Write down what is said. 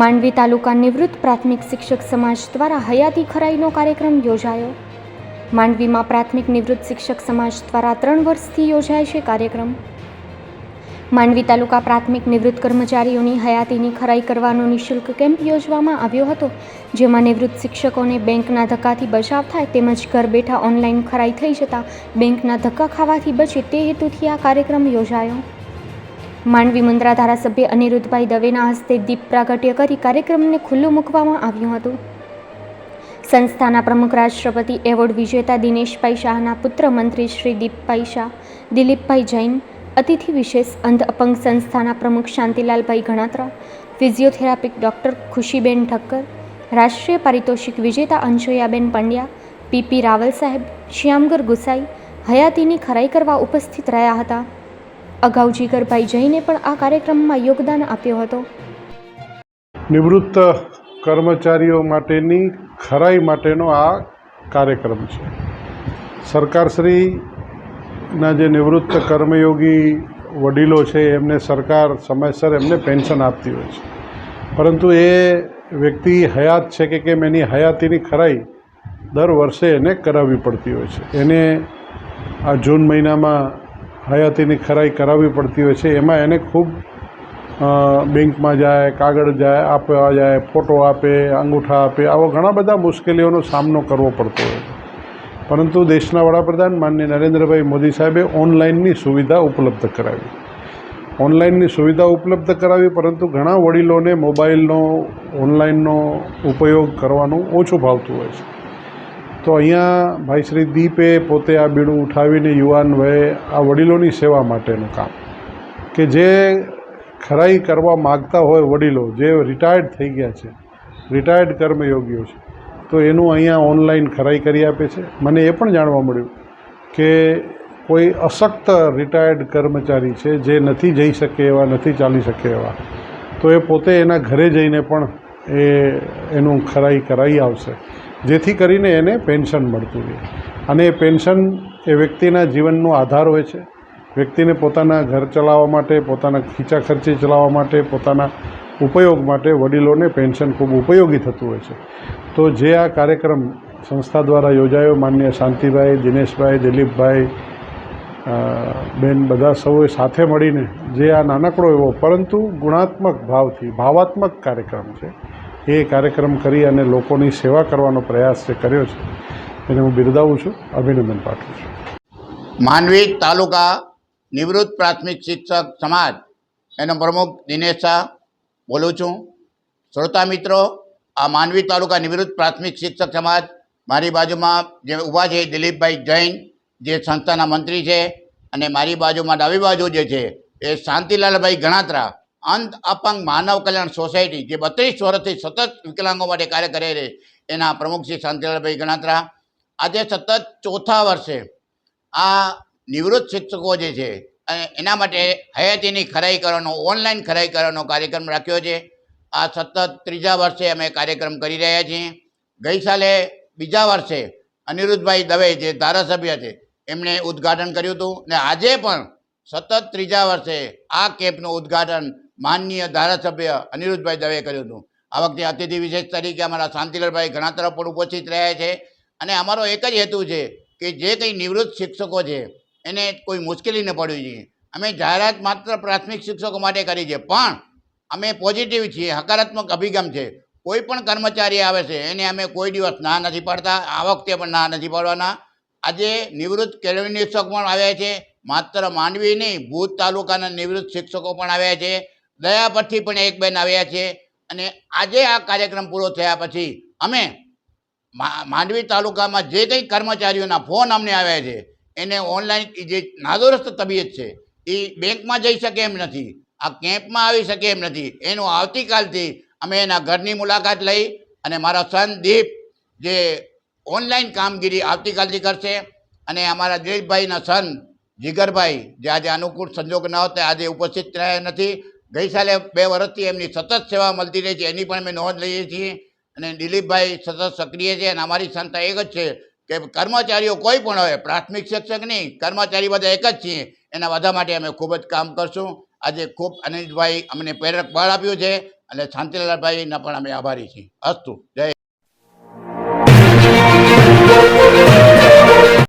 માંડવી તાલુકા નિવૃત્ત પ્રાથમિક શિક્ષક સમાજ દ્વારા હયાતી ખરાઈનો કાર્યક્રમ યોજાયો. માંડવીમાં પ્રાથમિક નિવૃત્ત શિક્ષક સમાજ દ્વારા ત્રણ વર્ષથી યોજાય છે કાર્યક્રમ. માંડવી તાલુકા પ્રાથમિક નિવૃત્ત કર્મચારીઓની હયાતીની ખરાઈ કરવાનો નિઃશુલ્ક કેમ્પ યોજવામાં આવ્યો હતો, જેમાં નિવૃત્ત શિક્ષકોને બેંકના ધક્કાથી બચાવ થાય તેમજ ઘર બેઠા ઓનલાઈન ખરાઈ થઈ જતાં બેંકના ધક્કા ખાવાથી બચે તે હેતુથી આ કાર્યક્રમ યોજાયો. માંડવી મુન્દ્રા ધારાસભ્ય અનિરુદ્ધભાઈ દવેના હસ્તે દીપ પ્રાગટ્ય કરી કાર્યક્રમને ખુલ્લું મૂકવામાં આવ્યું હતું. સંસ્થાના પ્રમુખ રાષ્ટ્રપતિ એવોર્ડ વિજેતા દિનેશભાઈ શાહના પુત્ર મંત્રી શ્રી દીપભાઈ શાહ, દિલીપભાઈ જૈન, અતિથિ વિશેષ અંધ અપંગ સંસ્થાના પ્રમુખ શાંતિલાલભાઈ ગણાત્રા, ફિઝિયોથેરાપિક ડૉક્ટર ખુશીબેન ઠક્કર, રાષ્ટ્રીય પારિતોષિક વિજેતા અંશોયાબેન પંડ્યા પીપી રાવલ સાહેબ, શ્યામગર ગુસાઈ, હયાતીની ખરાઈ કરવા ઉપસ્થિત રહ્યા હતા. અગાઉ જીગરભાઈ જૈને પણ આ કાર્યક્રમમાં યોગદાન આપ્યો હતો. નિવૃત્ત કર્મચારીઓ માટેની ખરાઈ માટેનો આ કાર્યક્રમ છે. સરકારશ્રીના જે નિવૃત્ત કર્મયોગી વડીલો છે, એમને સરકાર સમયસર એમને પેન્શન આપતી હોય છે. પરંતુ એ વ્યક્તિ હયાત છે કે કેમ, એની હયાતીની ખરાઈ દર વર્ષે એને કરાવવી પડતી હોય છે. એને આ જૂન મહિનામાં હયાતીની ખરાઈ કરાવવી પડતી હોય છે. એમાં એને ખૂબ બેંકમાં જાય, કાગળ જાય, આપવા જાય, ફોટો આપે, અંગૂઠા આપે, આવો ઘણા બધા મુશ્કેલીઓનો સામનો કરવો પડતો હોય છે. પરંતુ દેશના વડાપ્રધાન માન્ય નરેન્દ્રભાઈ મોદી સાહેબે ઓનલાઈનની સુવિધા ઉપલબ્ધ કરાવી. ઓનલાઈનની સુવિધા ઉપલબ્ધ કરાવી, પરંતુ ઘણા વડીલોને મોબાઈલનો, ઓનલાઈનનો ઉપયોગ કરવાનું ઓછું ભાવતું હોય છે. તો અહીંયા ભાઈ શ્રી દીપે પોતે આ બીડું ઉઠાવીને યુવાન વયે આ વડીલોની સેવા માટેનું કામ. કે જે ખરાઈ કરવા માગતા હોય વડીલો, જે રિટાયર્ડ થઈ ગયા છે રિટાયર્ડ કર્મયોગીઓ છે, તો એનું અહીંયા ઓનલાઈન ખરાઈ કરી આપે છે. મને એ પણ જાણવા મળ્યું કે કોઈ અશક્ત રિટાયર્ડ કર્મચારી છે જે નથી જઈ શકે એવા, નથી ચાલી શકે એવા, તો એ પોતે એના ઘરે જઈને પણ એ, એનું ખરાઈ કરાવી આવશે. જેથી કરીને એને પેન્શન મળતું રહે. અને એ પેન્શન એ વ્યક્તિના જીવનનો આધાર હોય છે. વ્યક્તિને પોતાના ઘર ચલાવવા માટે, પોતાના ખીચા ખર્ચી ચલાવવા માટે, પોતાના ઉપયોગ માટે વડીલોને પેન્શન ખૂબ ઉપયોગી થતું હોય છે. તો જે આ કાર્યક્રમ સંસ્થા દ્વારા યોજાયો, માન્ય શાંતિભાઈ, દિનેશભાઈ, દિલીપભાઈ બેન બધા સૌએ સાથે મળીને જે આ નાનકડો એવો, પરંતુ ગુણાત્મક ભાવથી, ભાવાત્મક કાર્યક્રમ છે. એ કાર્યક્રમ કરી અને લોકોની સેવા કરવાનો પ્રયાસ જે કર્યો છે, એને હું બિરદાવું છું, અભિનંદન પાઠવું છું. માંડવી તાલુકા નિવૃત્ત પ્રાથમિક શિક્ષક સમાજ, એનો પ્રમુખ દિનેશ શાહ બોલું છું. શ્રોતા મિત્રો, આ માંડવી તાલુકા નિવૃત્ત પ્રાથમિક શિક્ષક સમાજ મારી બાજુમાં જે ઊભા છે દિલીપભાઈ જૈન, જે સંસ્થાના મંત્રી છે, અને મારી બાજુમાં ડાબી બાજુ જે છે એ શાંતિલાલભાઈ ગણાત્રા અંત અપંગ માનવ કલ્યાણ સોસાયટી, જે બત્રીસ વર્ષથી સતત વિકલાંગો માટે કાર્ય કરે છે, એના પ્રમુખ શ્રી શાંતિલાલભાઈ ગણાત્રા. આજે સતત ચોથા વર્ષે આ નિવૃત્ત શિક્ષકો જે છે, અને એના માટે હયાતીની ખરાઈ કરવાનો, ઓનલાઈન ખરાઈ કરવાનો કાર્યક્રમ રાખ્યો છે. આ સતત ત્રીજા વર્ષે અમે કાર્યક્રમ કરી રહ્યા છીએ. ગઈ સાલે બીજા વર્ષે અનિરુદ્ધભાઈ દવે જે ધારાસભ્ય છે, એમણે ઉદ્ઘાટન કર્યું હતું. ને આજે પણ સતત ત્રીજા વર્ષે આ કેમ્પનું ઉદ્ઘાટન માનનીય ધારાસભ્ય અનિરુદ્ધભાઈ દવે કર્યું હતું. આ વખતે અતિથિ વિશેષ તરીકે અમારા શાંતિલાલભાઈ ઘણા તરફ પણ ઉપસ્થિત રહ્યા છે. અને અમારો એક જ હેતુ છે કે જે કંઈ નિવૃત્ત શિક્ષકો છે, એને કોઈ મુશ્કેલી ન પડવી જોઈએ. અમે જાહેરાત માત્ર પ્રાથમિક શિક્ષકો માટે કરી છે, પણ અમે પોઝિટિવ છીએ, હકારાત્મક અભિગમ છે. કોઈ પણ કર્મચારી આવે છે, એને અમે કોઈ દિવસ ના નથી પાડતા, આ વખતે પણ ના નથી પાડવાના. આજે નિવૃત્ત કેળવણી શિક્ષક પણ આવ્યા છે. માત્ર માંડવી નહીં ભૂત તાલુકાના નિવૃત્ત શિક્ષકો પણ આવ્યા છે. દયા પરથી પણ એક બેન આવ્યા છે અને આજે આ કાર્યક્રમ પૂરો થયા પછી અમે માંડવી તાલુકામાં જે કંઈ કર્મચારીઓના ફોન અમને આવ્યા છે, એને ઓનલાઈન જે નાદુરસ્ત તબિયત છે એ બેંકમાં જઈ શકે એમ નથી, આ કેમ્પમાં આવી શકે એમ નથી. એનું આવતીકાલથી અમે એના ઘરની મુલાકાત લઈ અને મારા સન દીપ જે ઓનલાઈન કામગીરી આવતીકાલથી કરશે અને અમારા દિલીપભાઈના સન જીગરભાઈ જે આજે અનુકૂળ સંજોગ ન હતા, આજે ઉપસ્થિત રહ્યા નથી ગઈ સાલે બે વર્ષથી એમની સતત સેવા મળતી રહી છે, એની પણ અમે નોંધ લઈએ છીએ. અને દિલીપભાઈ સતત સક્રિય છે અને અમારી સંસ્થા એક જ છે કે કર્મચારીઓ કોઈ પણ હોય, પ્રાથમિક શિક્ષક નહીં, કર્મચારી બધા એક જ છીએ, એના બધા માટે અમે ખૂબ જ કામ કરશું. આજે ખૂબ અનિલભાઈ અમને પ્રેરક બળ આપ્યું છે અને શાંતિલાલભાઈના પણ અમે આભારી છીએ. અસ્તુ. જય